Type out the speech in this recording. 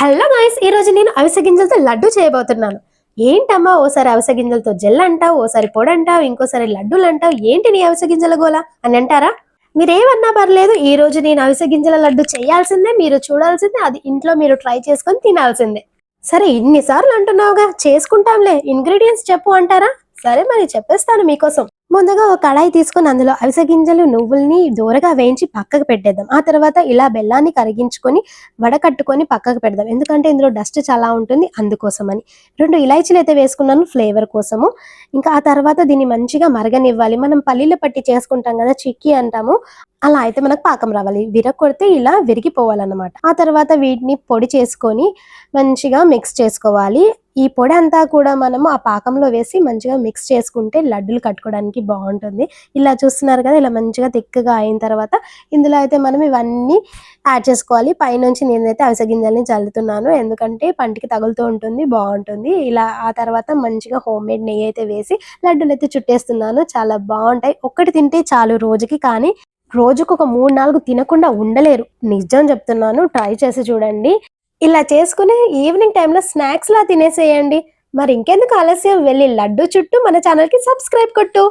Hello guys ఈ రోజు నేను అవిసె గింజలతో లడ్డు చేయబోతున్నాను. ఏంటమ్మా ఓసారి అవిసె గింజలతో జెల్ అంటావు ఓసారి పొడి అంటావు ఇంకోసారి లడ్డూలు అంటావు ఏంటి నీ అవిసె గింజల గోల? అని అంటారా? మీరేమన్నా పర్లేదు ఈ రోజు నేను అవిసె గింజల లడ్డు చేయాల్సిందే మీరు చూడాల్సిందే అది ఇంట్లో మీరు ట్రై చేసుకొని తినాల్సిందే. సరే ఇన్నిసార్లు అంటున్నావుగా చేసుకుంటాంలే. ఇంగ్రీడియంట్స్ చెప్పు అంటారా? సరే మరి చెప్పేస్తాను మీకోసం. ముందుగా ఒక కడాయి తీసుకొని అందులో అవిసె గింజలు నువ్వుల్ని దూరగా వేయించి పక్కకు పెట్టేద్దాం. ఆ తర్వాత ఇలా బెల్లాన్ని కరిగించుకొని వడకట్టుకొని పక్కకు పెడదాం. ఎందుకంటే ఇందులో డస్ట్ చాలా ఉంటుంది అందుకోసమని. రెండు ఇలాచీలు అయితే వేసుకున్నాను ఫ్లేవర్ కోసము. ఇంకా ఆ తర్వాత దీన్ని మంచిగా మరగనివ్వాలి. మనం పల్లీలు పట్టి చేసుకుంటాం కదా చిక్కీ అంటాము. అలా అయితే మనకు పాకం రావాలి. విరగొడితే ఇలా విరిగిపోవాలన్నమాట. ఆ తర్వాత వీటిని పొడి చేసుకొని మంచిగా మిక్స్ చేసుకోవాలి. ఈ పొడి అంతా కూడా మనము ఆ పాకంలో వేసి మంచిగా మిక్స్ చేసుకుంటే లడ్డూలు కట్టుకోవడానికి బాగుంటుంది. ఇలా చూస్తున్నారు కదా ఇలా మంచిగా తిక్కగా అయిన తర్వాత ఇందులో అయితే మనం ఇవన్నీ యాడ్ చేసుకోవాలి. పైనుంచి నేనైతే అవిసె గింజల్ని చల్లుతున్నాను. ఎందుకంటే పంటికి తగులుతూ ఉంటుంది బాగుంటుంది. ఇలా ఆ తర్వాత మంచిగా హోమ్ మేడ్ నెయ్యి అయితే వేసి లడ్డూలు అయితే చుట్టేస్తున్నాను. చాలా బాగుంటాయి. ఒక్కటి తింటే చాలు రోజుకి కానీ రోజుకు ఒక మూడు నాలుగు తినకుండా ఉండలేరు. నిజం చెప్తున్నాను ట్రై చేసి చూడండి. ఇలా చేసుకుని ఈవినింగ్ టైంలో స్నాక్స్ లా తినేసేయండి. మరి ఇంకెందుకు ఆలస్యం? వెళ్ళి లడ్డు చుట్టూ మన ఛానల్కి సబ్స్క్రైబ్ కొట్టు.